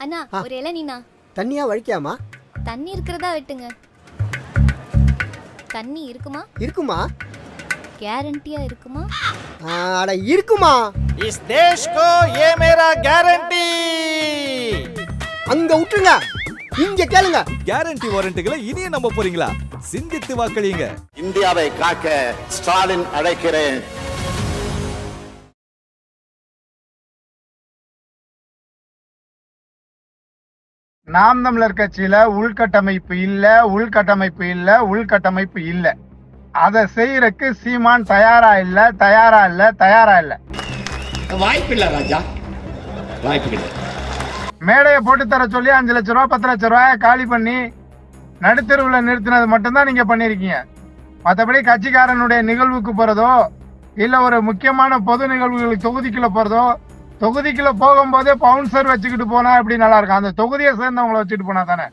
அண்ணா ஆ. ஒரு இளநீண்ணா தண்ணியா வழிக்காமா தண்ணி இருக்கிறதா வெட்டுங்க தண்ணி இருக்குமா இருக்குமா கேரண்டியா இருக்குமா ஆ, அட இருக்குமா इस देश को ये मेरा गारंटी அங்க விட்டுருங்க இங்க கேளுங்க கேரண்டி வாரண்டிகளை இனியும் நம்ப போறீங்களா சிந்தித்து வாக்களியுங்க இந்தியாவை காக்க ஸ்டாலின் அழைக்கிறேன் நாம் தமிழர் கட்சியில உள்கட்டமைப்பு இல்ல உள்கட்டமைப்பு இல்ல உள்கட்டமைப்பு இல்ல. அதை செய்யறதுக்கு சீமான் தயாரா இல்ல தயாரா இல்ல தயாரா இல்ல. வாய்ப்பில்லை ராஜா. வாய்ப்பு மேடையை போட்டு தர சொல்லி அஞ்சு லட்ச ரூபா பத்து லட்ச ரூபாய காலி பண்ணி நடுத்தெருவுல நிறுத்தினது மட்டும்தான் நீங்க பண்ணிருக்கீங்க மற்றபடி கட்சிக்காரனுடைய நிகழ்வுக்கு போறதோ இல்ல ஒரு முக்கியமான பொது நிகழ்வுகளுக்கு தொகுதிக்குள்ள போறதோ தொகுதிக்குள்ள போகும்போதே பவுன்சர் வச்சுக்கிட்டு போனா எப்படி நல்லா இருக்கும்? அந்த தொகுதியை சேர்ந்தவங்களை வச்சுட்டு போனா தானே?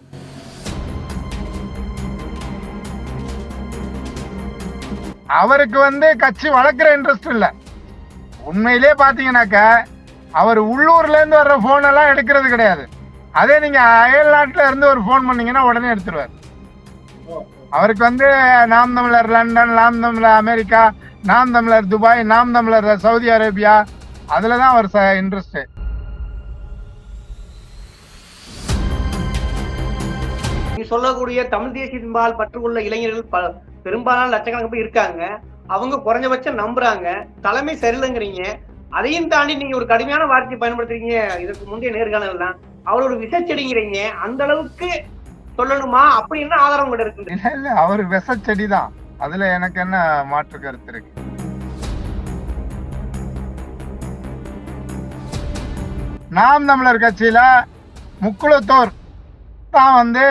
அவருக்கு வந்து கட்சி வளர்க்குற இன்ட்ரெஸ்ட் இல்ல. உண்மையிலே பாத்தீங்கன்னாக்க அவர் உள்ளூர்ல இருந்து வர்ற போன் எல்லாம் எடுக்கிறது கிடையாது. அதே நீங்க அயல் நாட்டுல இருந்து ஒரு போன் பண்ணீங்கன்னா உடனே எடுத்துருவார். அவருக்கு வந்து நாம் தமிழர் லண்டன் நாம் தமிழர் அமெரிக்கா நாம் தமிழர் துபாய் நாம் தமிழர் சவுதி அரேபியா அதுல தான் அவர் இன்ட்ரெஸ்ட் நீ சொல்லக்கூடிய தமிழ் தேசியத்தின்பால் பற்றுள்ள இளைஞர்கள் பெரும்பாலான லட்சக்கணக்கு இருக்காங்க. அவங்க குறைஞ்சபட்சம் நம்புறாங்க. தலைமை சரியில்லைங்கிறீங்க. அதையும் தாண்டி நீங்க ஒரு கடுமையான வார்த்தையை பயன்படுத்துறீங்க. இதற்கு முந்தைய நேர்காணலாம் அவரோட விசச்செடிங்கிறீங்க அந்த அளவுக்கு சொல்லணுமா? அப்படி என்ன ஆதாரம் கூட இருக்கு? இல்ல இல்ல. அவர் விச செடி தான் அதுல எனக்கு என்ன மாற்று கருத்து இருக்கு? நாம் தமிழர் கட்சியில் முக்குளத்தோர் தான் வந்து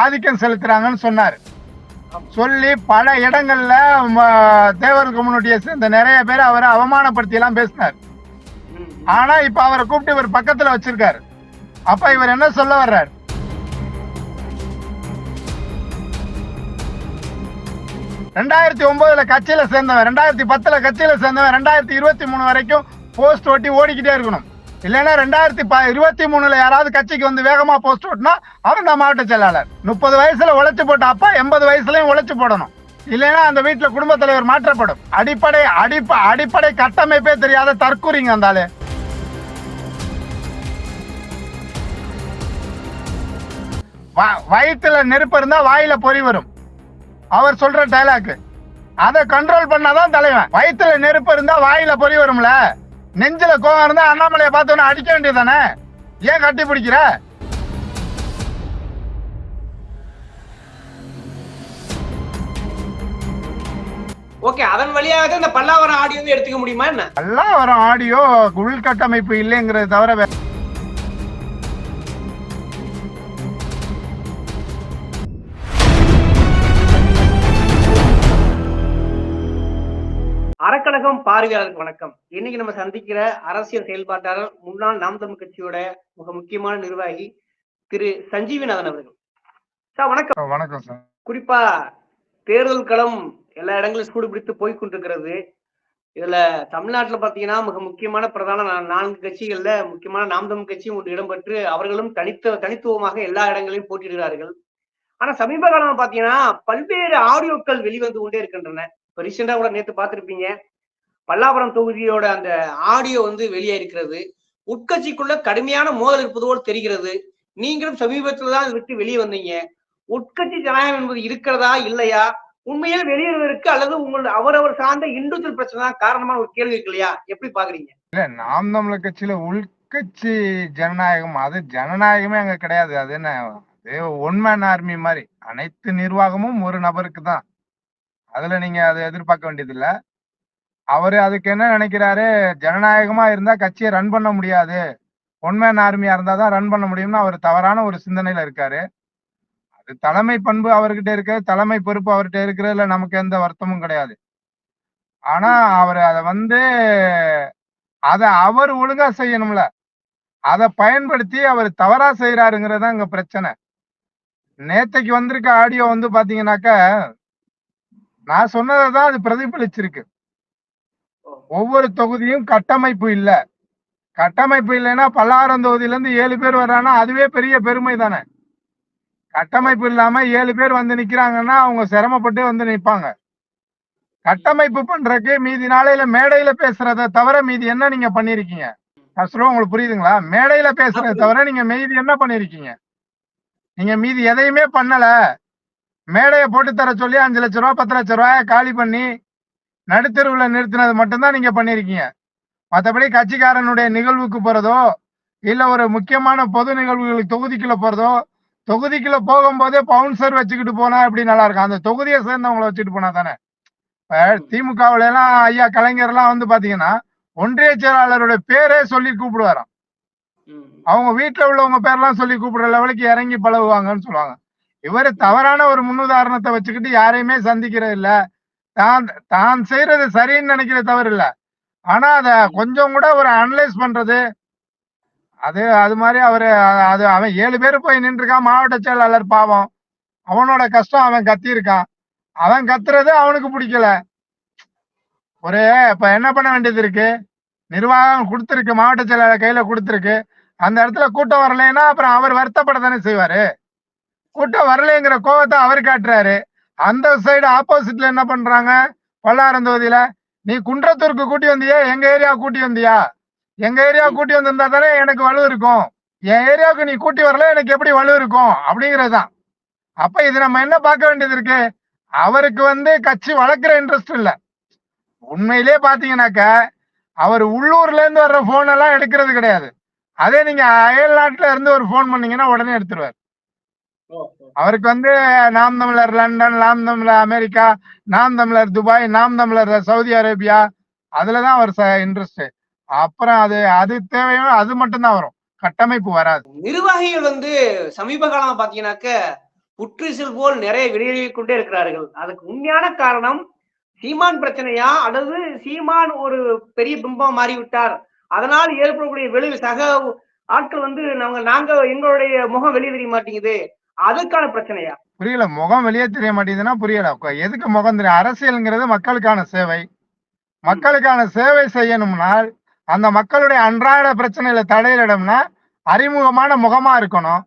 ஆதிக்கம் செலுத்துகிறாங்கன்னு சொன்னார். சொல்லி பல இடங்களில் தேவர் கம்யூனிட்டியை சேர்ந்த நிறைய பேர் அவரை அவமானப்படுத்தியெல்லாம் பேசினார். ஆனால் இப்போ அவரை கூப்பிட்டு இவர் பக்கத்தில் வச்சிருக்காரு. அப்போ இவர் என்ன சொல்ல வர்றார்? ரெண்டாயிரத்தி ஒன்பதுல கட்சியில சேர்ந்தவன் ரெண்டாயிரத்தி பத்துல கட்சியில சேர்ந்தவன் ரெண்டாயிரத்தி இருபத்தி மூணு வரைக்கும் போஸ்ட் ஓட்டி ஓடிக்கிட்டே இருக்கணும். இல்லைன்னா ரெண்டாயிரத்தி ப இருபத்தி மூணுல யாராவது கட்சிக்கு வந்து வேகமா போஸ்ட் ஓட்டினா அவர் நான் மாவட்ட செயலாளர். முப்பது வயசுல உழைச்சு போட்ட அப்பா எண்பது வயசுலயும் உழைச்சு போடணும். இல்லைன்னா அந்த வீட்டுல குடும்பத் தலைவர் மாற்றப்படும். அடிப்படை அடிப்ப அடிப்படை கட்டமைப்பே தெரியாத தற்கூறிங்க வந்தாலே வயிற்றுல நெருப்பு இருந்தா வாயில பொறி வரும். அவர் சொல்ற டைலாக் அதை கண்ட்ரோல் பண்ணாதான் தலைவன். வயிற்றுல நெருப்பு இருந்தா வாயில பொறி வரும்ல. நெஞ்சில கோவம் இருந்தா அண்ணாமலையை பார்த்தோன்னு அடிக்க வேண்டியதானே ஏன் கட்டி பிடிக்கிற? ஓகே அதன் வழியாக இந்த பல்லாவரம் ஆடியோ எடுத்துக்க முடியுமா என்ன? எல்லாம் வரும் ஆடியோ உள்கட்டமைப்பு இல்லைங்கிறது தவிர அறக்கழகம் பார்வையாளருக்கு வணக்கம். இன்னைக்கு நம்ம சந்திக்கிற அரசியல் செயல்பாட்டாளர் முன்னாள் நாம் தமிழ் கட்சியோட மிக முக்கியமான நிர்வாகி திரு சஞ்சீவிநாதன் அவர்கள். சார் வணக்கம். வணக்கம் சார். குறிப்பா தேர்தல் களம் எல்லா இடங்களும் சூடு பிடித்து போய் கொண்டிருக்கிறது இதுல தமிழ்நாட்டுல பாத்தீங்கன்னா மிக முக்கியமான பிரதான நான்கு கட்சிகள்ல முக்கியமான நாம் தமிழ் கட்சியும் ஒன்று இடம்பெற்று அவர்களும் தனித்த தனித்துவமாக எல்லா இடங்களையும் போட்டியிடுகிறார்கள். ஆனா சமீப காலமா பாத்தீங்கன்னா பல்வேறு ஆடியோக்கள் வெளிவந்து கொண்டே இருக்கின்றன. இப்ப ரீசெண்டா கூட நேத்து பார்த்திருப்பீங்க பல்லாபுரம் தொகுதியோட அந்த ஆடியோ வந்து வெளியே இருக்கிறது. உட்கட்சிக்குள்ள கடுமையான மோதல் இருப்பதோடு தெரிகிறது. நீங்களும் சமீபத்தில் தான் விட்டு வெளியே வந்தீங்க. உட்கட்சி ஜனநாயகம் என்பது இருக்கிறதா இல்லையா? உண்மையில் வெளியேறுவதற்கு அல்லது உங்களோட அவரவர் சார்ந்த இந்துத்துவ பிரச்சனை தான் காரணமான ஒரு கேள்வி இருக்கு இல்லையா? எப்படி பாக்குறீங்க இல்ல நாம் தமிழர் கட்சியில உள்கட்சி ஜனநாயகம் அது ஜனநாயகமே அங்க கிடையாது. அது என்ன? அது ஒன் மேன் ஆர்மி மாதிரி. அனைத்து நிர்வாகமும் ஒரு நபருக்கு தான். அதுல நீங்க அதை எதிர்பார்க்க வேண்டியது இல்லை அவரு அதுக்கு என்ன நினைக்கிறாரு? ஜனநாயகமா இருந்தா கட்சியை ரன் பண்ண முடியாது. ஒன் ஆர்மியா இருந்தா தான் ரன் பண்ண முடியும்னு அவர் தவறான ஒரு சிந்தனையில இருக்காரு. அது தலைமை பண்பு அவர்கிட்ட இருக்கு தலைமை பொறுப்பு அவர்கிட்ட இருக்கிறதுல நமக்கு எந்த வருத்தமும் கிடையாது. ஆனா அவர் அதை வந்து அத அவர் ஒழுங்கா செய்யணும்ல. அதை பயன்படுத்தி அவர் தவறா செய்யறாருங்கிறது தான் இங்க பிரச்சனை. நேத்தைக்கு வந்திருக்க ஆடியோ வந்து பாத்தீங்கன்னாக்க நான் சொன்னதை தான் அது பிரதிபலிச்சிருக்கு. ஒவ்வொரு தொகுதியும் கட்டமைப்பு இல்ல. கட்டமைப்பு இல்லைன்னா பல்லாயிரம் தொகுதியில இருந்து ஏழு பேர் வர்றாங்கன்னா அதுவே பெரிய பெருமை தானே. கட்டமைப்பு இல்லாம ஏழு பேர் வந்து நிக்கிறாங்கன்னா அவங்க சிரமப்பட்டு வந்து நிப்பாங்க. கட்டமைப்பு பண்றதுக்கு மீதி நாளையில மேடையில பேசுறத தவிர மீதி என்ன நீங்க பண்ணிருக்கீங்க? சொல்லுவேன் உங்களுக்கு புரியுதுங்களா? மேடையில பேசுறத தவிர நீங்க மீதி என்ன பண்ணிருக்கீங்க? நீங்க மீதி எதையுமே பண்ணல. மேடையை போட்டு தர சொல்லி அஞ்சு லட்ச ரூபா பத்து லட்ச ரூபாய காலி பண்ணி நடுத்தெருவுல நிறுத்தினது மட்டும்தான் நீங்க பண்ணிருக்கீங்க. மற்றபடி கட்சிக்காரனுடைய நிகழ்வுக்கு போறதோ இல்ல ஒரு முக்கியமான பொது நிகழ்வுகளுக்கு தொகுதிக்குள்ள போறதோ தொகுதிக்குள்ள போகும்போதே பவுன்சர் வச்சுக்கிட்டு போனா எப்படி நல்லா இருக்கும்? அந்த தொகுதியை சேர்ந்தவங்கள வச்சுட்டு போனா தானே? இப்ப திமுகவுல எல்லாம் ஐயா கலைஞர் எல்லாம் வந்து பாத்தீங்கன்னா ஒன்றிய செயலாளருடைய பேரே சொல்லி கூப்பிடுவாராம். அவங்க வீட்டுல உள்ளவங்க பேர்லாம் சொல்லி கூப்பிடுற லெவலுக்கு இறங்கி பழகுவாங்கன்னு சொல்லுவாங்க. இவர் தவறான ஒரு முன்னுதாரணத்தை வச்சுக்கிட்டு யாரையுமே சந்திக்கிறது இல்லை தான் தான் செய்யறது சரின்னு நினைக்கிற தவறு இல்ல. ஆனா அத கொஞ்சம் கூட ஒரு அனலைஸ் பண்றது அது அது மாதிரி அவரு அது அவன் ஏழு பேர் போய் நின்றுருக்கான் மாவட்ட செயலாளர் பாவம். அவனோட கஷ்டம் அவன் கத்தியிருக்கான். அவன் கத்துறது அவனுக்கு பிடிக்கல. ஒரு இப்ப என்ன பண்ண வேண்டியது இருக்கு? நிர்வாகம் கொடுத்துருக்கு மாவட்ட செயலாளர் கையில கொடுத்துருக்கு. அந்த இடத்துல கூட்டம் வரலைன்னா அப்புறம் அவர் வருத்தப்பட தானே செய்வாரு? கூட்டம் வரலைங்கிற கோவத்தை அவர் காட்டுறாரு. அந்த சைடு ஆப்போசிட்ல என்ன பண்றாங்க? பல்லாரம் தொகுதியில நீ குன்றத்தூருக்கு கூட்டி வந்தியா? எங்க ஏரியா கூட்டி வந்தியா? எங்க ஏரியா கூட்டி வந்திருந்தா தானே எனக்கு வலு இருக்கும். என் ஏரியாவுக்கு நீ கூட்டி வரல எனக்கு எப்படி வலு இருக்கும்? அப்படிங்கறதுதான் அப்ப இது நம்ம என்ன பார்க்க வேண்டியது இருக்கு? அவருக்கு வந்து கட்சி வளர்க்குற இன்ட்ரெஸ்ட் இல்ல. உண்மையிலே பாத்தீங்கன்னாக்க அவர் உள்ளூர்ல இருந்து வர்ற போன் எல்லாம் எடுக்கிறது கிடையாது. அதே நீங்க அயல் நாட்டுல இருந்து ஒரு போன் பண்ணீங்கன்னா உடனே எடுத்துருவார். அவருக்கு வந்து நாம் தமிழர் லண்டன் நாம் தமிழர் அமெரிக்கா நாம் தமிழர் துபாய் நாம் தமிழர் சவுதி அரேபியா அதுலதான் அவர் இன்ட்ரெஸ்ட் அப்புறம் அது அது தேவையோ அது மட்டும்தான் வரும். கட்டமைப்பு வராது. நிர்வாகிகள் வந்து சமீப காலமா பாத்தீங்கன்னாக்க புற்றுசல் போல் நிறைய வெளியேறி கொண்டே இருக்கிறார்கள். அதுக்கு உண்மையான காரணம் சீமான் பிரச்சனையா அல்லது சீமான் ஒரு பெரிய பிம்பம் மாறிவிட்டார். அதனால் ஏற்படக்கூடிய விளைவு சக ஆட்கள் வந்து நாங்க நாங்க எங்களுடைய முகம் வெளியே தெரிய மாட்டேங்குது. அதுக்கான பிரச்சனையா? புரியல முகம் வெளியே தெரிய மாட்டேங்குதுன்னா புரியல. எதுக்கு முகம் தெரியும் அரசியல்ங்கிறது மக்களுக்கான சேவை. மக்களுக்கான சேவை செய்யணும்னால் அந்த மக்களுடைய அன்றாட பிரச்சனையில தடையிடம்னா அறிமுகமான முகமா இருக்கணும்.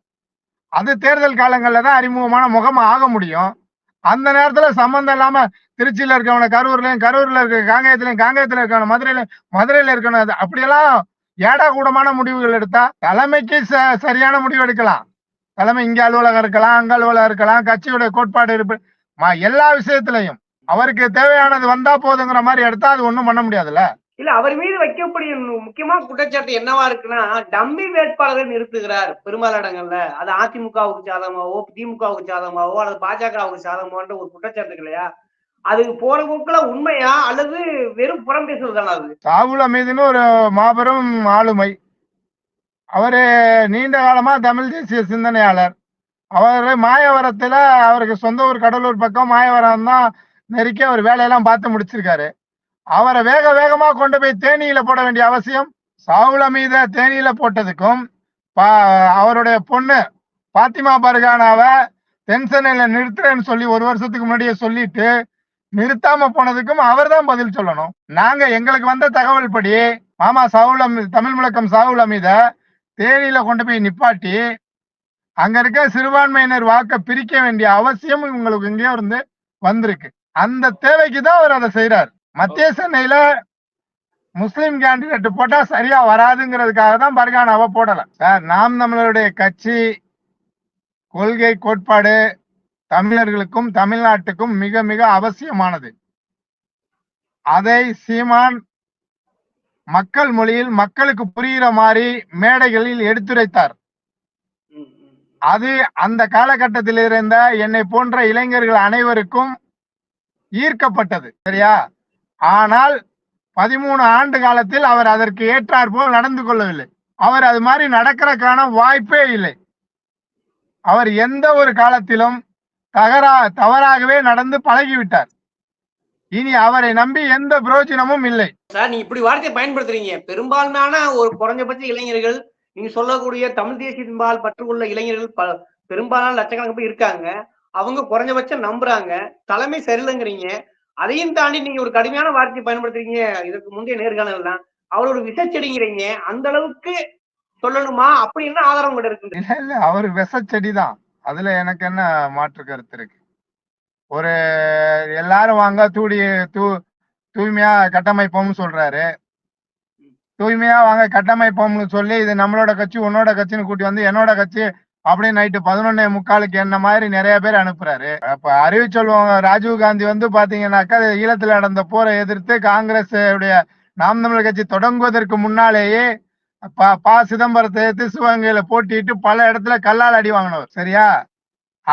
அது தேர்தல் காலங்கள்ல தான் அறிமுகமான முகமா ஆக முடியும். அந்த நேரத்துல சம்பந்தம் இல்லாம திருச்சியில இருக்கவன கரூர்லயும் கரூர்ல இருக்க காங்கேயத்திலயும் காங்கேயத்துல இருக்கவன மதுரையில மதுரையில இருக்கணும் அது அப்படியெல்லாம் ஏடா கூடமான முடிவுகள் எடுத்தா தலைமைக்கு ச- சரியான முடிவு எடுக்கலாம். தலைமை இங்க அலுவலகம் இருக்கலாம் அங்க அலுவலகம் இருக்கலாம் கட்சியுடைய கோட்பாடு இருப்பு எல்லா விஷயத்திலையும் அவருக்கு தேவையானது வந்தா போதுங்கிற மாதிரி எடுத்தா அது ஒண்ணும் பண்ண முடியாதுல்ல? இல்ல அவர் மீது வைக்கக்கூடிய முக்கியமான குற்றச்சாட்டு என்னவா இருக்குன்னா டம்மி வேட்பாளரை நிறுத்துகிறார் பெரும்பாலான இடங்கள்ல. அது அதிமுகவுக்கு சாதகமாவோ திமுகவுக்கு சாதகமாவோ அல்லது பாஜகவுக்கு சாதகமாவோன்ற ஒரு குற்றச்சாட்டு இல்லையா? அது போற போக்குல உண்மையா அல்லது வெறும் புறம் பேசுறதுதானா அது? சாவுல் அமீதுன்னு ஒரு மாபெரும் ஆளுமை. அவர் நீண்ட காலமாக தமிழ் தேசிய சிந்தனையாளர். அவர் மாயவரத்தில் அவருக்கு சொந்த ஊர் கடலூர் பக்கம் மாயவரம் தான் நெருக்கி அவர் வேலையெல்லாம் பார்த்து முடிச்சிருக்காரு. அவரை வேக வேகமாக கொண்டு போய் தேனியில் போட வேண்டிய அவசியம் சாவுல மீத தேனியில் போட்டதுக்கும் பா- அவருடைய பொண்ணு பாத்திமா பர்கானாவை டென்ஷனில் நிறுத்துறேன்னு சொல்லி ஒரு வருஷத்துக்கு முன்னாடியே சொல்லிட்டு நிறுத்தாம போனதுக்கும் அவர் தான் பதில் சொல்லணும். நாங்க எங்களுக்கு வந்த தகவல் படி மாமா சாவுல் தமிழ் முழக்கம் சாவுல் அமீத தேனியில கொண்டு போய் நிப்பாட்டி அங்க இருக்க சிறுபான்மையினர் வாக்க பிரிக்க வேண்டிய அவசியம் உங்களுக்கு எங்கேயோ இருந்து வந்திருக்கு. அந்த தேவைக்கு தான் அவர் அதை செய்யறாரு மத்திய சென்னையில முஸ்லிம் கேண்டிடேட் போட்டா சரியா வராதுங்கிறதுக்காக தான் பர்கானாவை போடல. சார் நாம் நம்மளுடைய கட்சி கொள்கை கோட்பாடு தமிழர்களுக்கும் தமிழ்நாட்டுக்கும் மிக மிக அவசியமானது. அதை சீமான் மக்கள் மொழியில் மக்களுக்கு புரிகிற மாதிரி மேடைகளில் எடுத்துரைத்தார். அது அந்த காலகட்டத்தில் இருந்த என்னை போன்ற இளைஞர்கள் அனைவருக்கும் ஈர்க்கப்பட்டது சரியா? ஆனால் பதிமூணு ஆண்டு காலத்தில் அவர் அதற்கு ஏற்றாற் போல் நடந்து கொள்ளவில்லை. அவர் அது மாதிரி நடக்கிறதுக்கான வாய்ப்பே இல்லை. அவர் எந்த ஒரு காலத்திலும் தகரா தவறாகவே நடந்து பழகிவிட்டார். இனி அவரை நம்பி எந்த பிரயோஜனமும் இல்லை. சார் நீங்க இப்படி வார்த்தையை பயன்படுத்துறீங்க. பெரும்பான்மையான ஒரு குறைஞ்சபட்ச இளைஞர்கள் நீங்க சொல்லக்கூடிய தமிழ் தேசியத்தின்பால் பற்றுள்ள இளைஞர்கள் ப பெரும்பாலான லட்சக்கணக்கு பேர் இருக்காங்க. அவங்க குறைஞ்சபட்சம் நம்புறாங்க. தலைமை சரியில்லைங்கிறீங்க. அதையும் தாண்டி நீங்க ஒரு கடுமையான வார்த்தையை பயன்படுத்துறீங்க. இதற்கு முந்தைய நேர்காணல் தான் அவர் ஒரு விஷச்செடிங்கிறீங்க. அந்த அளவுக்கு சொல்லணுமா? அப்படின்னு ஆதாரம் கூட இருக்கு? இல்ல இல்ல. அவர் விஷச்செடி தான் அதுல எனக்கு என்ன மாற்று கருத்து இருக்கு? ஒரு எல்லாரும் வாங்க தூடி தூ தூய்மையா கட்டமைப்போம்னு சொல்றாரு. தூய்மையா வாங்க கட்டமைப்போம்னு சொல்லி இது நம்மளோட கட்சி உன்னோட கட்சின்னு கூட்டி வந்து என்னோட கட்சி அப்படியே நைட்டு பதினொன்னே முக்காலுக்கு என்ன மாதிரி நிறைய பேர் அனுப்புறாரு. அப்ப அறிவிச்சொல்வம் ராஜீவ் காந்தி வந்து பாத்தீங்கன்னாக்கா ஈழத்துல நடந்த போரை எதிர்த்து காங்கிரஸ் உடைய நாம் தமிழர் கட்சி தொடங்குவதற்கு முன்னாலேயே ப சிதம்பரத்தை எதிர்த்து சிவகங்கையில போட்டிட்டு பல இடத்துல கல்லால் அடி வாங்கினவர். சரியா?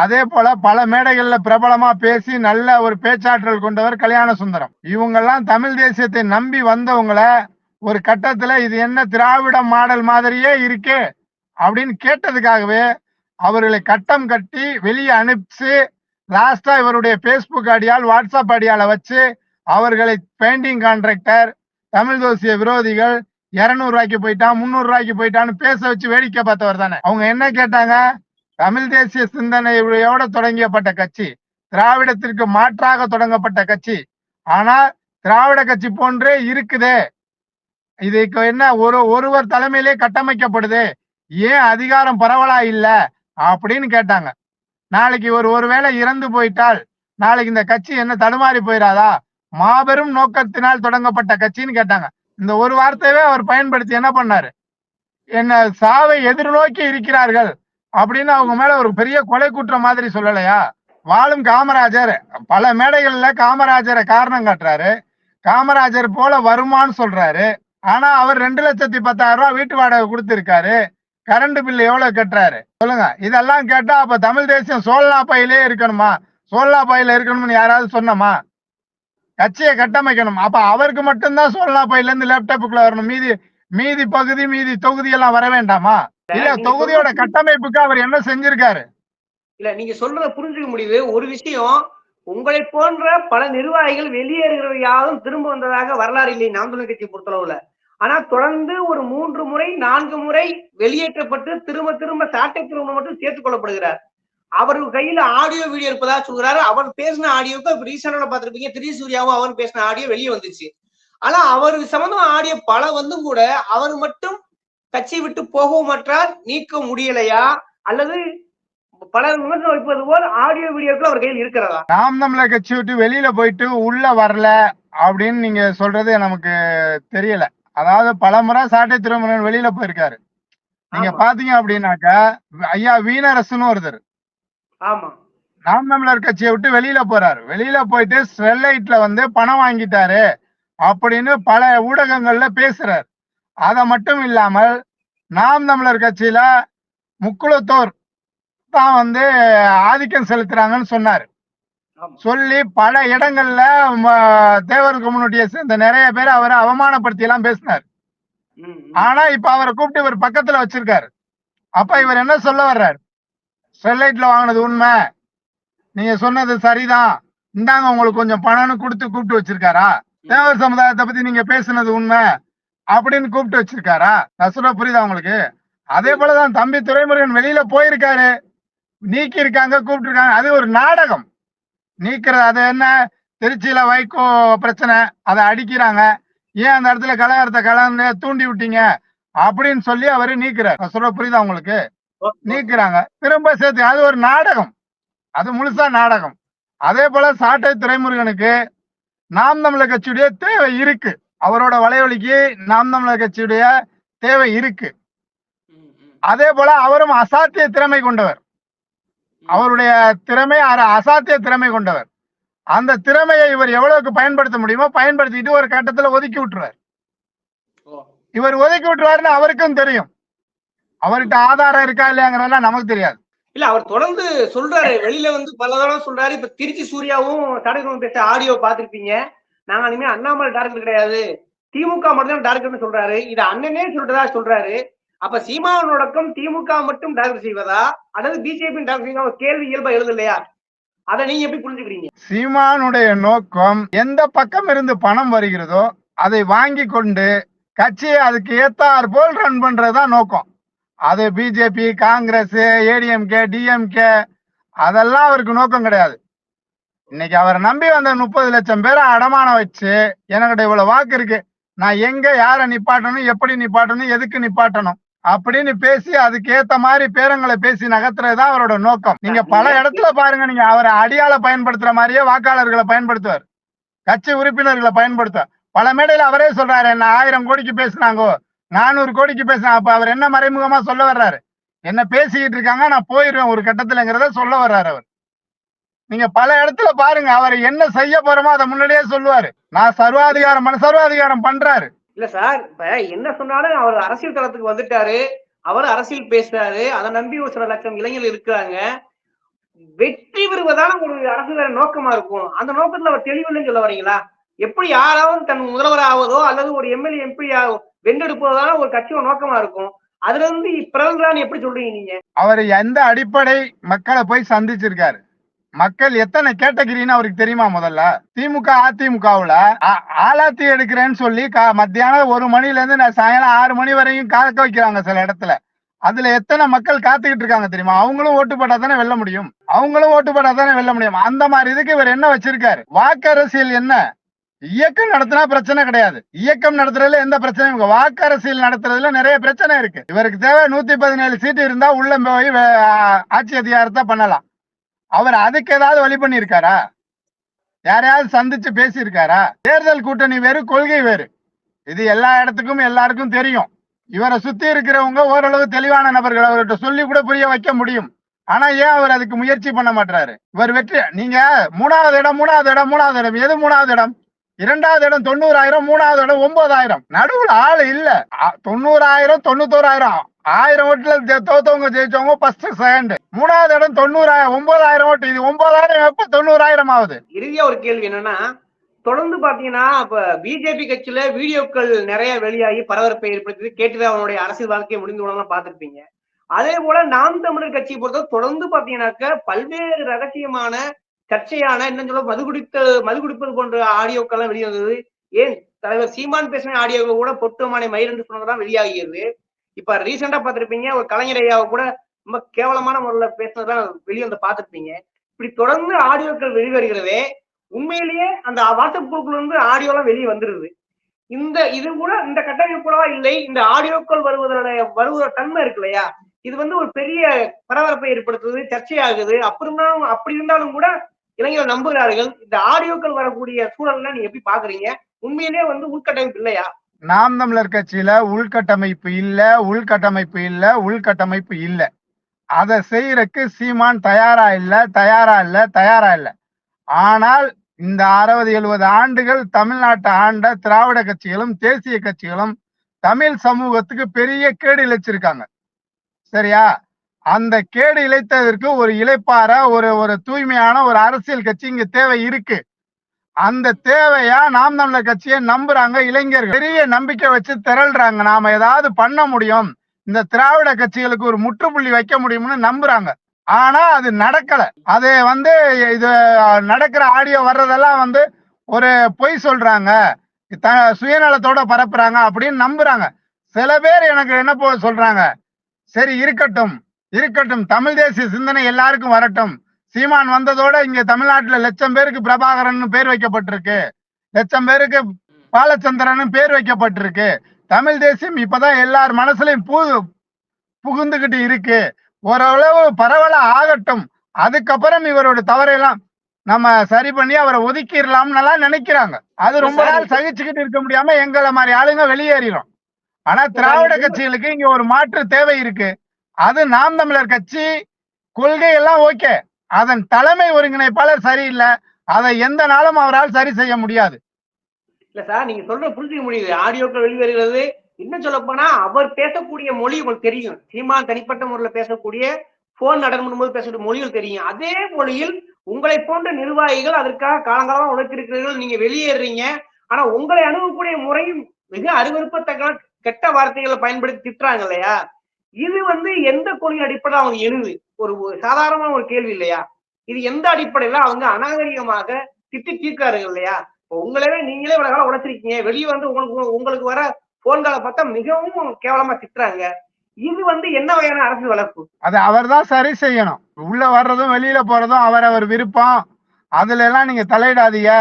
அதே போல பல மேடைகள்ல பிரபலமா பேசி நல்ல ஒரு பேச்சாற்றல் கொண்டவர் கல்யாண சுந்தரம். இவங்கெல்லாம் தமிழ் தேசியத்தை நம்பி வந்தவங்கள ஒரு கட்டத்துல இது என்ன திராவிட மாடல் மாதிரியே இருக்கே அப்படின்னு கேட்டதுக்காகவே அவர்களை கட்டம் கட்டி வெளியே அனுப்பிச்சு லாஸ்டா இவருடைய பேஸ்புக் அடியால் வாட்ஸ்அப் அடியால வச்சு அவர்களை பெயிண்டிங் கான்ட்ராக்டர் தமிழ் தேசிய விரோதிகள் இருநூறு ரூபாய்க்கு போயிட்டான் முந்நூறு ரூபாய்க்கு போயிட்டான்னு பேச வச்சு வேடிக்கை பார்த்தவர் தானே. அவங்க என்ன கேட்டாங்க? தமிழ் தேசிய சிந்தனையோட தொடங்கியப்பட்ட கட்சி திராவிடத்திற்கு மாற்றாக தொடங்கப்பட்ட கட்சி. ஆனா திராவிட கட்சி போன்றே இருக்குதே. இதுக்கு என்ன ஒரு ஒருவர் தலைமையிலே கட்டமைக்கப்படுது. ஏன் அதிகாரம் பரவலா இல்ல? அப்படின்னு கேட்டாங்க. நாளைக்கு ஒரு ஒருவேளை இறந்து போயிட்டால் நாளைக்கு இந்த கட்சி என்ன தடுமாறி போயிடாதா மாபெரும் நோக்கத்தினால் தொடங்கப்பட்ட கட்சின்னு கேட்டாங்க. இந்த ஒரு வார்த்தையவே அவர் பயன்படுத்தி என்ன பண்ணாரு? என்ன சாவை எதிர்நோக்கி இருக்கிறார்கள். அப்படின்னு அவங்க மேல ஒரு பெரிய கொலை குற்றம் மாதிரி சொல்லலையா? வாழும் காமராஜர் பல மேடைகள்ல காமராஜரை காரணம் காட்டுறாரு. காமராஜர் போல வருமான்னு சொல்றாரு. ஆனா அவர் ரெண்டு லட்சத்தி பத்தாயிரம் ரூபாய் வீட்டு வாடகை கொடுத்திருக்காரு. கரண்ட் பில் எவ்வளவு கட்டுறாரு? சொல்லுங்க. இதெல்லாம் கேட்டா அப்ப தமிழ் தேசியம் சோழனா பையிலே இருக்கணுமா? சோழனா பையில இருக்கணும்னு யாராவது சொன்னமா? கட்சியை கட்டமைக்கணும்? அப்ப அவருக்கு மட்டும்தான் சோழனா பையில இருந்து லேப்டாப்புக்குள்ள வரணும். மீதி மீதி பகுதி மீதி தொகுதி எல்லாம் வர வேண்டாமா? இல்ல தொகுதியோட கட்டமைப்புக்கு அவர் என்ன செஞ்சிருக்காரு? இல்ல நீங்க சொல்றத புரிஞ்சுக்க முடியுது. ஒரு விஷயம் உங்களை போன்ற பல நிர்வாகிகள் வெளியேறுகிற யாரும் திரும்ப வந்ததாக வரலாறு இல்லை நாம் தமிழர் கட்சி பொறுத்தளவுல. ஆனா தொடர்ந்து ஒரு மூன்று முறை நான்கு முறை வெளியேற்றப்பட்டு திரும்ப திரும்ப சாட்டை திரும்ப மட்டும் சேர்த்துக் கொள்ளப்படுகிறார். அவர் கையில ஆடியோ வீடியோ இருப்பதா சொல்றாரு. அவர் பேசின ஆடியோக்கு இப்ப ரீசெண்டா பாத்திருப்பீங்க திரி சூர்யாவும் அவர் பேசின ஆடியோ வெளியே வந்துச்சு. ஆனா அவர் சம்பந்தமா ஆடியோ பல வந்தும் கூட அவர் மட்டும் கட்சி விட்டு போகவும் மாற்றார் நீக்க முடியலையா? அல்லது பல விமர்சனம் வைப்பது போல் ஆடியோ வீடியோக்கள் அவர் கையில் இருக்கிறதா? நாம் தமிழர் கட்சி விட்டு வெளியில போயிட்டு உள்ள வரல அப்படின்னு நீங்க சொல்றது நமக்கு தெரியல. அதாவது பலமுறை சாட்டை திருமணன் வெளியில போயிருக்காரு. நீங்க. பாத்தீங்க அப்படின்னாக்கா ஐயா வீணரசுன்னு ஒருத்தர். ஆமா. நாம் தமிழர் கட்சியை விட்டு வெளியில போறாரு. வெளியில போயிட்டு ஸ்டெர்லைட்ல வந்து பணம் வாங்கிட்டாரு அப்படின்னு பல ஊடகங்கள்ல பேசுறாரு. அதை மட்டும் இல்லாமல் நாம் தமிழர் கட்சியில முக்குளத்தோர் தான் வந்து ஆதிக்கம் செலுத்துறாங்கன்னு சொன்னாரு. சொல்லி பல இடங்கள்ல தேவர் கம்யூனிட்டியை சேர்ந்த நிறைய பேர் அவரை அவமானப்படுத்தி எல்லாம் பேசினார். ஆனா இப்ப அவரை கூப்பிட்டு இவர் பக்கத்துல வச்சிருக்காரு. அப்ப இவர் என்ன சொல்ல வர்றாரு? ஸ்டெர்லைட்ல வாங்கினது உண்மை. நீங்க சொன்னது சரிதான். இந்தாங்க உங்களுக்கு கொஞ்சம் பணம்னு கொடுத்து கூப்பிட்டு வச்சிருக்காரா? தேவர் சமுதாயத்தை பத்தி நீங்க பேசுனது உண்மை. அப்படின்னு கூப்பிட்டு வச்சிருக்காரா? நான் புரியுதா உங்களுக்கு? அதே போலதான் தம்பி துரைமுருகன் வெளியில போயிருக்காரு. நீக்கி இருக்காங்க கூப்பிட்டு இருக்காங்க அது ஒரு நாடகம். நீக்கிறது அது என்ன? திருச்சியில வைகோ பிரச்சனை. அதை அடிக்கிறாங்க. ஏன் அந்த இடத்துல கலகரத்தை கலந்து தூண்டி விட்டீங்க? அப்படின்னு சொல்லி அவரு நீக்கிறார். நான் புரியுதா உங்களுக்கு? நீக்கிறாங்க. திரும்ப சேர்த்து அது ஒரு நாடகம். அது முழுசா நாடகம். அதே போல சாட்டை துறைமுருகனுக்கு நாம் தமிழர் கட்சியுடைய தேவை இருக்கு. அவரோட வலைவலிக்கு நாம் தமிழர் கட்சியுடைய தேவை இருக்கு. அதே போல அவரும் அசாத்திய திறமை கொண்டவர். அவருடைய திறமை அர- அசாத்திய திறமை கொண்டவர். அந்த திறமையை இவர் எவ்வளவுக்கு பயன்படுத்த முடியுமோ பயன்படுத்திட்டு ஒரு கட்டத்துல ஒதுக்கி விட்டுருவார். இவர் ஒதுக்கி விட்டுருவாருன்னு அவருக்கும் தெரியும். அவர்கிட்ட ஆதாரம் இருக்கா இல்லையாங்கிறதெல்லாம் நமக்கு தெரியாது. இல்ல அவர் தொடர்ந்து சொல்றாரு. வெளியில வந்து பல தடவை சொல்றாரு. இப்ப திருச்சி சூர்யாவும் தடகம் பேச ஆடியோ பாத்திருப்பீங்க நாங்க இனிமே அண்ணாமலை டார்கெட் கிடையாது. திமுக மட்டும் டார்கெட்னு சொல்றாரு. இது அண்ணனே சொல்றதா சொல்றாரு. அப்ப சீமானோடக்கம் திமுக மட்டும் டார்கெட் செய்வதா? அல்லது பிஜேபி டார்கெட் செய்வதா? கேள்வி இயல்பா எழுது இல்லையா? அதை நீங்க எப்படி புரிஞ்சுக்கிறீங்க? சீமானுடைய நோக்கம் எந்த பக்கம் இருந்து பணம் வருகிறதோ அதை வாங்கி கொண்டு கட்சியை அதுக்கு ஏத்தாற் போல் ரன் பண்றதுதான் நோக்கம். அது பிஜேபி காங்கிரஸ் ஏடிஎம்கே டிஎம்கே அதெல்லாம் அவருக்கு நோக்கம் கிடையாது. இன்னைக்கு அவரை நம்பி வந்த முப்பது லட்சம் பேரை அடமானம் வச்சு எனக்கிட்ட இவ்வளவு வாக்கு இருக்கு. நான் எங்க யாரை நிப்பாட்டணும் எப்படி நிப்பாட்டணும் எதுக்கு நிப்பாட்டணும் அப்படின்னு பேசி அதுக்கு ஏத்த மாதிரி பேரங்களை பேசி நகர்த்துறதுதான் அவரோட நோக்கம். நீங்க பல இடத்துல பாருங்க நீங்க அவரை அடியால பயன்படுத்துற மாதிரியே வாக்காளர்களை பயன்படுத்துவார். கட்சி உறுப்பினர்களை பயன்படுத்துவார். பல மேடையில அவரே சொல்றாரு என்ன ஆயிரம் கோடிக்கு பேசுனாங்கோ நானூறு கோடிக்கு பேசினாங்க அப்ப அவர் என்ன மறைமுகமா சொல்ல வர்றாரு? என்ன பேசிக்கிட்டு இருக்காங்க நான் போயிருவேன் ஒரு கட்டத்துலங்கிறத சொல்ல வர்றாரு அவர். நீங்க பல இடத்துல பாருங்க அவர் என்ன செய்ய போறோமோ அதை முன்னாடியே சொல்லுவாரு. நான் சர்வாதிகாரம் பண்ண சர்வாதிகாரம் பண்றாரு. இல்ல சார் இப்ப என்ன சொன்னாலும் அவர் அரசியல் களத்துக்கு வந்துட்டாரு. அவர் அரசியல் பேசுறாரு. அதை நம்பி ஒரு சில லட்சம் இளைஞர்கள் இருக்கிறாங்க. வெற்றி பெறுவதான ஒரு அரசியல் நோக்கமா இருக்கும். அந்த நோக்கத்துல அவர் தெளிவில்லைன்னு சொல்ல வரீங்களா? எப்படி யாராவது தன் முதல்வர் ஆவதோ அல்லது ஒரு எம்எல்ஏ எம்பி வென்றெடுப்பதான ஒரு கட்சியோட நோக்கமா இருக்கும். அதுல இருந்து பிறகுதான் எப்படி சொல்றீங்க நீங்க? அவர் எந்த அடிப்படை மக்களை போய் சந்திச்சிருக்காரு? மக்கள் எத்தனை கேட்டகிரின்னு அவருக்கு தெரியுமா முதல்ல? திமுக அதிமுகவுல ஆ- ஆளாத்தி எடுக்கிறேன்னு சொல்லி கா- மத்தியானம் ஒரு மணில இருந்து நான் சாயங்காலம் ஆறு மணி வரையும் காக்க வைக்கிறாங்க சில இடத்துல. அதுல எத்தனை மக்கள் காத்துக்கிட்டு இருக்காங்க தெரியுமா? அவங்களும் ஓட்டு போட்டா தானே வெல்ல முடியும். அவங்களும் ஓட்டு போட்டா தானே வெல்ல முடியும். அந்த மாதிரி இதுக்கு இவர் என்ன வச்சிருக்காரு? வாக்கு அரசியல் என்ன? இயக்கம் நடத்தினா பிரச்சனை கிடையாது. இயக்கம் நடத்துறதுல எந்த பிரச்சனையும் வாக்கு அரசியல் நடத்துறதுல நிறைய பிரச்சனை இருக்கு. இவருக்கு தேவை நூத்தி பதினேழு சீட்டு இருந்தா உள்ள போய் ஆட்சி அதிகாரத்தை பண்ணலாம். அவர் அதுக்கு ஏதாவது வழி பண்ணியிருக்காரா? யாரையாவது சந்திச்சு பேசியிருக்காரா? தேர்தல் கூட்டணி வேறு கொள்கை வேறு. இது எல்லா இடத்துக்கும் எல்லாருக்கும் தெரியும். இவரை சுத்தி இருக்கிறவங்க ஓரளவு தெளிவான நபர்கள். அவர்கிட்ட சொல்லி கூட புரிய வைக்க முடியும். ஆனா ஏன் அவர் அதுக்கு முயற்சி பண்ண மாட்டாரு இவர் வெற்றி நீங்க மூணாவது இடம் மூணாவது இடம் மூணாவது இடம். எது மூணாவது இடம்? இரண்டாவது இடம் தொண்ணூறாயிரம் மூணாவது இடம் ஒன்பதாயிரம். நடுவுல ஆள் இல்ல. அ- தொண்ணூறாயிரம் தொண்ணூத்தோராயிரம். ஆயிரம் ஓட்டுல தோத்தவங்க ஜெயிச்சவங்க ஃபர்ஸ்ட் செகண்ட் மூணாவது இடம் தொண்ணூறாயிரம் ஒன்பதாயிரம் ஓட்டு. இது ஒன்பதாயிரம் எப்ப தொண்ணூறாயிரம் ஆகுது? இறுதியா ஒரு கேள்வி என்னன்னா தொடர்ந்து பாத்தீங்கன்னா இப்ப பிஜேபி கட்சியில வீடியோக்கள் நிறைய வெளியாகி பரபரப்பை ஏற்படுத்தி கேட்டுதான் அவனுடைய அரசியல் வாழ்க்கையை முடிந்து விடலாம் பார்த்திருப்பீங்க. அதே போல நாம் தமிழர் கட்சியை பொறுத்த தொடர்ந்து பாத்தீங்கன்னாக்க பல்வேறு ரகசியமான சர்ச்சையான என்னன்னு சொல்ல மது குடித்த மது குடிப்பது போன்ற ஆடியோக்கள் எல்லாம் வெளிவந்தது. ஏன்? தலைவர் சீமான் பேசின ஆடியோக்கள் கூட பொட்டுமானை மயிர் சொன்னதான் வெளியாகிறது இப்ப ரீசெண்டா பார்த்திருப்பீங்க ஒரு கலைஞர் ஐயாவை கூட ரொம்ப கேவலமான முறையில பேசினதான் வெளியே வந்து பார்த்துருப்பீங்க. இப்படி தொடர்ந்து ஆடியோக்கள் வெளிவருகிறதே உண்மையிலேயே அந்த வாட்ஸ்அப் குரூப்ல இருந்து ஆடியோ வெளியே வந்துருது. இந்த இது கூட இந்த கட்டமைப்பு கூடவா இல்லை இந்த ஆடியோக்கள் வருவதனுடைய வருவதோட தன்மை இருக்கு இல்லையா? இது வந்து ஒரு பெரிய பரபரப்பை ஏற்படுத்துது சர்ச்சையாகுது. அப்புறம் அப்படி இருந்தாலும் கூட இளைஞர்கள் நம்புகிறார்கள் இந்த ஆடியோக்கள் வரக்கூடிய சூழல்ல நீங்க எப்படி பாக்குறீங்க உண்மையிலேயே வந்து உள்கட்டமைப்பு இல்லையா? நாம் தமிழர் கட்சியில உள்கட்டமைப்பு இல்ல உள்கட்டமைப்பு இல்ல உள்கட்டமைப்பு இல்லை. அதை செய்யறக்கு சீமான் தயாரா இல்ல தயாரா இல்ல தயாரா இல்ல. ஆனால் இந்த அறுபது எழுபது ஆண்டுகள் தமிழ்நாட்டை ஆண்ட திராவிட கட்சிகளும் தேசிய கட்சிகளும் தமிழ் சமூகத்துக்கு பெரிய கேடு இழைச்சிருக்காங்க. சரியா? அந்த கேடு இழைத்ததற்கு ஒரு இழைப்பார ஒரு ஒரு தூய்மையான ஒரு அரசியல் கட்சி இங்க தேவை இருக்கு. அந்த தேவையா நாம் தமிழர் கட்சியை நம்புறாங்க இளைஞர்கள். பெரிய நம்பிக்கை வச்சு திரள்றாங்க. நாம ஏதாவது பண்ண முடியும். இந்த திராவிட கட்சிகளுக்கு ஒரு முற்றுப்புள்ளி வைக்க முடியும்னு நம்புறாங்க. ஆனா அது நடக்கல. அது வந்து இது நடக்கிற ஆடியோ வர்றதெல்லாம் வந்து ஒரு பொய் சொல்றாங்க. த சுயநலத்தோட பரப்புறாங்க அப்படின்னு நம்புறாங்க. சில பேர் எனக்கு என்ன போ சொல்றாங்க? சரி இருக்கட்டும். இருக்கட்டும். தமிழ் தேசிய சிந்தனை எல்லாருக்கும் வரட்டும். சீமான் வந்ததோட இங்க தமிழ்நாட்டுல லட்சம் பேருக்கு பிரபாகரன் பேர் வைக்கப்பட்டிருக்கு. லட்சம் பேருக்கு பாலச்சந்திரன் பேர் வைக்கப்பட்டிருக்கு. தமிழ் தேசியம் இப்பதான் எல்லார் மனசுலயும் பூ புகுந்துகிட்டு இருக்கு. ஓரளவு பரவல ஆகட்டும். அதுக்கப்புறம் இவரோட தவறையெல்லாம் நம்ம சரி பண்ணி அவரை ஒதுக்கிடலாம்னு நினைக்கிறாங்க. அது ரொம்ப நாள் சகிச்சுக்கிட்டு இருக்க முடியாம எங்களை மாதிரி ஆளுங்க வெளியேறிடும் ஆனா திராவிட கட்சிகளுக்கு இங்க ஒரு மாற்று தேவை இருக்கு. அது நாம் தமிழர் கட்சி கொள்கை எல்லாம் ஓகே. அதன் தலைமை ஒருங்கிணைப்பாளர் சரியில்லை. அதை எந்த நாளும் அவரால் சரி செய்ய முடியாது. இல்ல சார் நீங்க சொல்ற புரிஞ்சுக்க முடியுது. ஆடியோக்கள் வெளிவருகிறது. இன்னும் சொல்ல போனா அவர் பேசக்கூடிய மொழி உங்களுக்கு தெரியும். சீமான் தனிப்பட்ட முறையில் பேசக்கூடிய போன் நடனம் போது பேசக்கூடிய மொழிகள் தெரியும். அதே மொழியில் உங்களை போன்ற நிர்வாகிகள் அதற்காக காலங்காலமா உழைத்திருக்கிறீர்கள். நீங்க வெளியேறீங்க ஆனா உங்களை அணுகக்கூடிய முறையும் மிக அருவருப்பத்தக்க கெட்ட வார்த்தைகளை பயன்படுத்தி திட்டுறாங்க இல்லையா? இது வந்து எந்த கொள்கை அடிப்படையில் அவங்க எழுது? ஒரு ஒரு சாதாரணமான ஒரு கேள்வி இல்லையா? இது எந்த அடிப்படையில அவங்க அநாகரிகமாக திட்டி தீர்க்காருங்க இல்லையா? உங்களவே நீங்களே இவ்வளவு காலம் உழைச்சிருக்கீங்க. வெளியே வந்து உங்களுக்கு உங்களுக்கு வர போன்களை பார்த்தா மிகவும் கேவலமா திட்டுறாங்க. இது வந்து என்ன வகையான அரசு வளர்ப்பு அது அவர்தான் சரி செய்யணும். உள்ள வர்றதும் வெளியில போறதும் அவரவர் விருப்பம். அதுல எல்லாம் நீங்க தலையிடாதீங்க.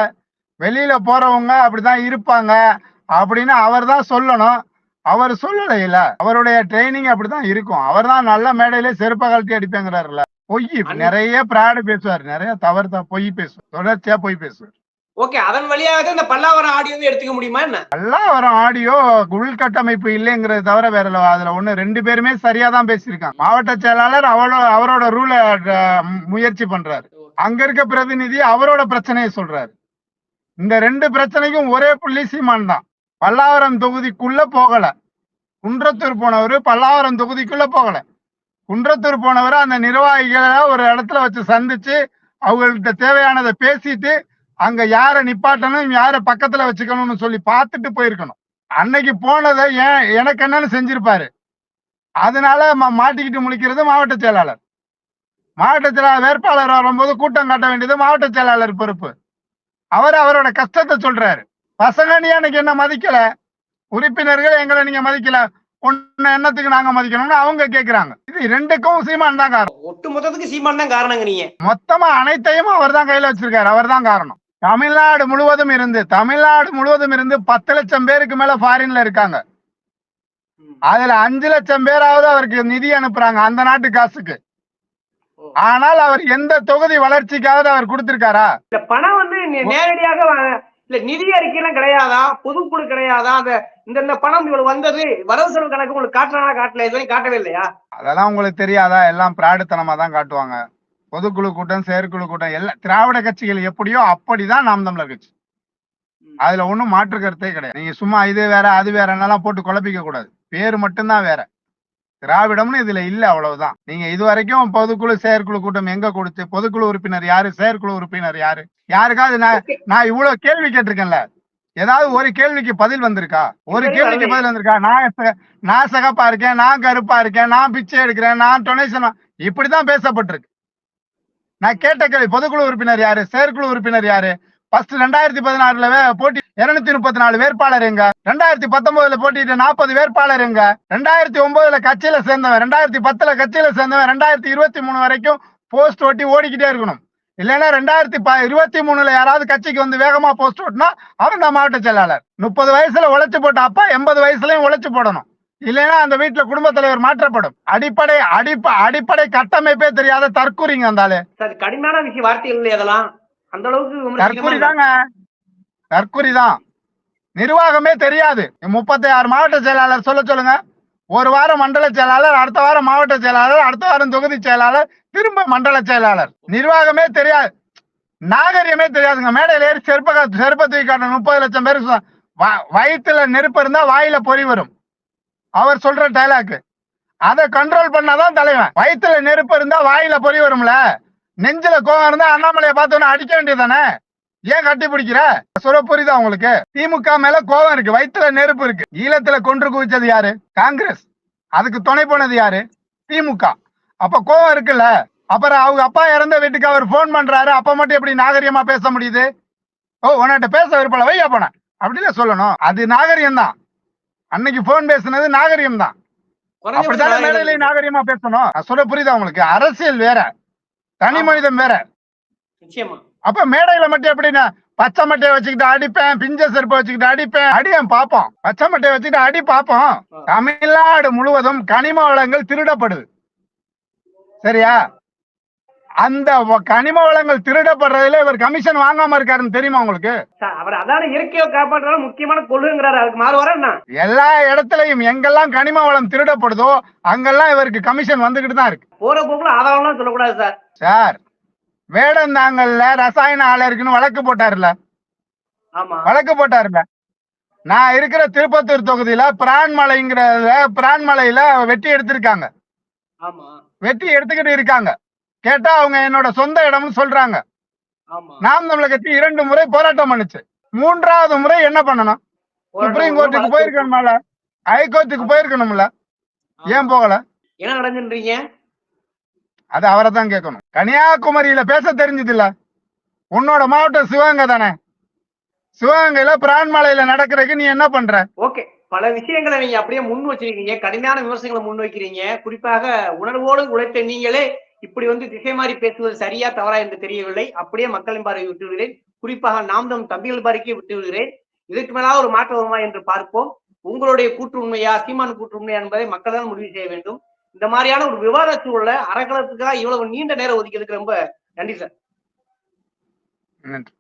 வெளியில போறவங்க அப்படிதான் இருப்பாங்க அப்படின்னு அவர் தான் சொல்லணும். அவர் சொல்லல இல்ல அவருடைய ட்ரைனிங் அப்படிதான் இருக்கும். அவர் தான் நல்ல மேடையிலே செருப்ப கழட்டி அடிப்பேங்கிறாருல பொய். நிறைய பிராடு பேசுவார். நிறைய தவறு தான் பொய் பேசுவார். தொடர்ச்சியா பொய் பேசுவார். ஓகே அதன் வழியாக இந்த பல்லாவரம் ஆடியோவை எடுத்துக்க முடியுமா என்ன? எல்லாம் வரும் ஆடியோ உள்கட்டமைப்பு இல்லைங்கிறது தவிர வேற. அதுல ஒண்ணு ரெண்டு பேருமே சரியா தான் பேசியிருக்காங்க. மாவட்ட செயலாளர் அவளோட அவரோட ரூல முயற்சி பண்றாரு. அங்க இருக்க பிரதிநிதி அவரோட பிரச்சனையை சொல்றாரு. இந்த ரெண்டு பிரச்சனைக்கும் ஒரே புள்ளி சீமான் தான். பல்லாவரம் தொகுதிக்குள்ள போகல. குன்றத்தூர் போனவர் பல்லாவரம் தொகுதிக்குள்ள போகல. குன்றத்தூர் போனவர் அந்த நிர்வாகிகளை ஒரு இடத்துல வச்சு சந்திச்சு அவங்கள்ட்ட தேவையானதை பேசிட்டு அங்க யார நிப்பாட்டணும் யார பக்கத்துல வச்சுக்கணும்னு சொல்லி பார்த்துட்டு போயிருக்கணும். அன்னைக்கு போனதை ஏன் எனக்கு என்னன்னு செஞ்சிருப்பாரு. அதனால மாட்டிக்கிட்டு முழிக்கிறது மாவட்ட செயலாளர். மாவட்ட செயலாளர் வேட்பாளர் வரும்போது கூட்டம் காட்ட வேண்டியது மாவட்ட செயலாளர் பொறுப்பு. அவர் அவரோட கஷ்டத்தை சொல்றாரு. பசங்க நீ எனக்கு என்ன மதிக்கல? உறுப்பினர்கள் எங்களை நீங்க மதிக்கல. உன்னை என்னத்துக்கு நாங்க மதிக்கணும்னு அவங்க கேக்குறாங்க. இது ரெண்டுக்கும் சீமான் தான் காரணம். ஒட்டு மொத்தத்துக்கு சீமான் தான் காரணங்க நீங்க. மொத்தமா அனைத்தையும் அவர் தான் கையில வச்சிருக்காரு. அவர் தான் காரணம். தமிழ்நாடு முழுவதும் இருந்து தமிழ்நாடு முழுவதும் இருந்து பத்து லட்சம் பேருக்கு மேல ஃபாரின்ல இருக்காங்க. அதுல அஞ்சு லட்சம் பேராவது அவருக்கு நிதி அனுப்புறாங்க அந்த நாட்டு காசுக்கு. ஆனால் அவர் எந்த தொகுதி வளர்ச்சிக்காவது அவர் கொடுத்திருக்காரா? இந்த பணம் வந்து நேரடியாக இல்ல நிதி அறிக்கையெல்லாம் கிடையாதா? பொதுக்குழு கிடையாதா? அந்த இந்த இந்த பணம் இவ்வளவு வந்தது வரவு செலவு கணக்கு உங்களுக்கு காட்டுறானா காட்டல? எதுவும் காட்டவே இல்லையா? அதெல்லாம் உங்களுக்கு தெரியாதா? எல்லாம் பிராடுத்தனமா தான் காட்டுவாங்க. பொதுக்குழு கூட்டம் செயற்குழு கூட்டம் எல்லாம் திராவிட கட்சிகள் எப்படியோ அப்படிதான் நாம் தமிழர் கட்சி. அதுல ஒண்ணும் மாற்று கருத்தே கிடையாது. நீங்க சும்மா இது வேற அது வேறன்னெல்லாம் போட்டு குழப்பிக்க கூடாது. பேர் மட்டும்தான் வேற. திராவிடம்னு இதுல இல்ல அவ்வளவுதான். நீங்க இது வரைக்கும் பொதுக்குழு செயற்குழு கூட்டம் எங்க கொடுத்து பொதுக்குழு உறுப்பினர் யாரு செயற்குழு உறுப்பினர் யாரு? யாருக்காவது நான் நான் இவ்வளவு கேள்வி கேட்டிருக்கேன்ல. ஏதாவது ஒரு கேள்விக்கு பதில் வந்திருக்கா? ஒரு கேள்விக்கு. பதில் வந்திருக்கா? நான் நான் சகப்பா இருக்கேன் நான் கருப்பா இருக்கேன் நான் பிச்சை எடுக்கிறேன் நான் டொனேஷன் இப்படிதான் பேசப்பட்டிருக்கு. நான் கேட்ட கேள்வி பொதுக்குழு உறுப்பினர் யாரு? செயற்குழு உறுப்பினர் யாரு? ஃபர்ஸ்ட் ரெண்டாயிரத்தி பதினாறுல போட்டி இருநூத்தி முப்பத்தி நாலு வேட்பாளர் எங்க? ரெண்டாயிரத்தி பத்தொன்பதுல போட்டிட்டு நாற்பது வேட்பாளர் எங்க? ரெண்டாயிரத்தி ஒன்பதுல கட்சியில சேர்ந்தவன் ரெண்டாயிரத்தி பத்துல கட்சியில சேர்ந்தவன் ரெண்டாயிரத்தி இருபத்தி மூணு வரைக்கும் போஸ்ட் ஓட்டி ஓடிக்கிட்டே இருக்கணும். இல்லைன்னா ரெண்டாயிரத்தி ப இருபத்தி மூணுல யாராவது கட்சிக்கு வந்து வேகமா போஸ்ட் ஓட்டினா அவன் தான் மாவட்ட செயலாளர். முப்பது வயசுல உழைச்சு போட்ட அப்பா எண்பது வயசுலயும் உழைச்சு போடணும். இல்லைன்னா அந்த வீட்டுல குடும்பத் தலைவர் மாற்றப்படும். அடிப்படை அடிப்ப அடிப்படை கட்டமைப்பே தெரியாத தற்கூறிங்க சார் கடுமையான விஷயம் வார்த்தைகள் அதெல்லாம். அந்த அளவுக்கு தற்கூரி விமர்சிக்கணுமா? தாங்க. தற்கூரி தான். நிர்வாகமே தெரியாது. முப்பத்தி ஆறு மாவட்ட செயலாளர் சொல்ல சொல்லுங்க. ஒரு வாரம் மண்டல செயலாளர் அடுத்த வாரம் மாவட்ட செயலாளர் அடுத்த வாரம் தொகுதி செயலாளர் திரும்ப மண்டல செயலாளர். நிர்வாகமே தெரியாது. நாகரிகமே தெரியாதுங்க. மேடையில ஏறி செருப்ப செருப்ப தூக்கி காட்டணும் முப்பது லட்சம் பேர் சொ- வ- வயித்துல நெருப்பு இருந்தா வாயில பொறி வரும். அவர் சொல்ற டைலாக் அதை கண்ட்ரோல் பண்ணாதான் தலைவன். வயிற்றுல நெருப்பு இருந்தா வாயில பொறி வரும்ல. நெஞ்சில கோவம் இருந்தா அண்ணாமலையை பார்த்தோன்னே அடிக்க வேண்டியதானே ஏன் கட்டி பிடிக்கிற? சொல்ல புரியுதா உங்களுக்கு? திமுக மேல கோவம் இருக்கு. வயிற்றுல நெருப்பு இருக்கு. ஈழத்துல கொன்று குவிச்சது யாரு? காங்கிரஸ். அதுக்கு துணை போனது யாரு? திமுக. அப்ப கோவம் இருக்குல்ல. அப்புறம் அவங்க அப்பா இறந்த வீட்டுக்கு அவர் ஃபோன் பண்றாரு. அப்ப மட்டும் எப்படி நாகரிகமா பேச முடியுது? ஓ உன்கிட்ட பேச விருப்பல வையா போன அப்படின்னு சொல்லணும். அது நாகரிகம் தான் அன்னைக்கு போன் பேசுனது நாகரிகம் தான் அப்படித்தானே நாகரிகம் மேடையிலையும் நாகரிகமா பேசணும்? சொல்ல புரியுதா உங்களுக்கு? அரசியல் வேற. தனி மனிதன் வேற. அப்ப மேடையில மட்டும் எப்படின்னா பச்சை மட்டையை வச்சுக்கிட்டு அடிப்பேன் பிஞ்ச செருப்பை வச்சுக்கிட்டு அடிப்பேன் அடியேன் பாப்போம் பச்சை மட்டையை வச்சுக்கிட்டு அடி பாப்போம் தமிழ்நாடு முழுவதும் கனிம வளங்கள் திருடப்படுது. சரியா? அந்த கனிம வளங்கள் திருடப்படுறதுல இவர் கமிஷன் வாங்காம இருக்காருன்னு தெரியுமா உங்களுக்கு? அவர் அதான இயற்கையை காப்பாற்றுறது முக்கியமான கொள்ளுங்கிறாரு அதுக்கு மாறு வர என்ன? எல்லா இடத்துலயும் எங்கெல்லாம் கனிம வளம் திருடப்படுதோ அங்கெல்லாம் இவருக்கு கமிஷன் வந்துகிட்டு தான் இருக்கு. போற போக்குல ஆதாரம்லாம் சொல்லக்கூடாது சார். சார் வேடந்தாங்கல்ல ரசாயன ஆலை இருக்குன்னு வழக்கு போட்டாருல. ஆமா. வழக்கு போட்டாருல. நான் இருக்கிற திருப்பத்தூர் தொகுதியில பிரான்மலைங்கிறத பிரான்மலையில வெட்டி எடுத்திருக்காங்க. வெட்டி எடுத்துக்கிட்டு இருக்காங்க. கேட்டா அவங்க என்னோட சொந்த இடம்னு சொல்றாங்க. நாம் தமிழக கட்சி இரண்டு முறை போராட்டம் பண்ணுச்சு. மூன்றாவது முறை என்ன பண்ணணும்? சுப்ரீம் கோர்ட்டுக்கு போயிருக்கணும்ல? ஹைகோர்ட்டுக்கு போயிருக்கணும்ல? ஏன் போகல? என்ன நடந்துன்றீங்க? அது அவரை தான் கேட்கணும். கன்னியாகுமரியில பேச தெரிஞ்சது இல்ல உன்னோட மாவட்டம் சிவகங்கை தானே? சிவகங்கையில பிரான்மலையில நடக்கிறதுக்கு நீ என்ன பண்ற? ஓகே. பல விஷயங்களை நீங்க அப்படியே முன் வச்சிருக்கீங்க. கடுமையான விமர்சனங்களை முன் வைக்கிறீங்க. குறிப்பாக உணர்வோடு உழைத்த நீங்களே இப்படி வந்து திசை மாறி பேசுவது சரியா தவறா என்று தெரியவில்லை. அப்படியே மக்களின் பார்வை விட்டு விடுகிறேன் குறிப்பாக நாம் தம் தம்பிகள் பார்வைக்கு விட்டு விடுகிறேன் இதற்கு மேலாக ஒரு மாற்றம் வருமா என்று பார்ப்போம். உங்களுடைய கூற்று உண்மையா சீமான் கூற்று உண்மையா என்பதை மக்கள் தான் முடிவு செய்ய வேண்டும். இந்த மாதிரியான ஒரு விவாத சூழல அறக்கலத்துக்காக இவ்வளவு நீண்ட நேரம் ஒதுக்கியதுக்கு ரொம்ப நன்றி சார். நன்றி.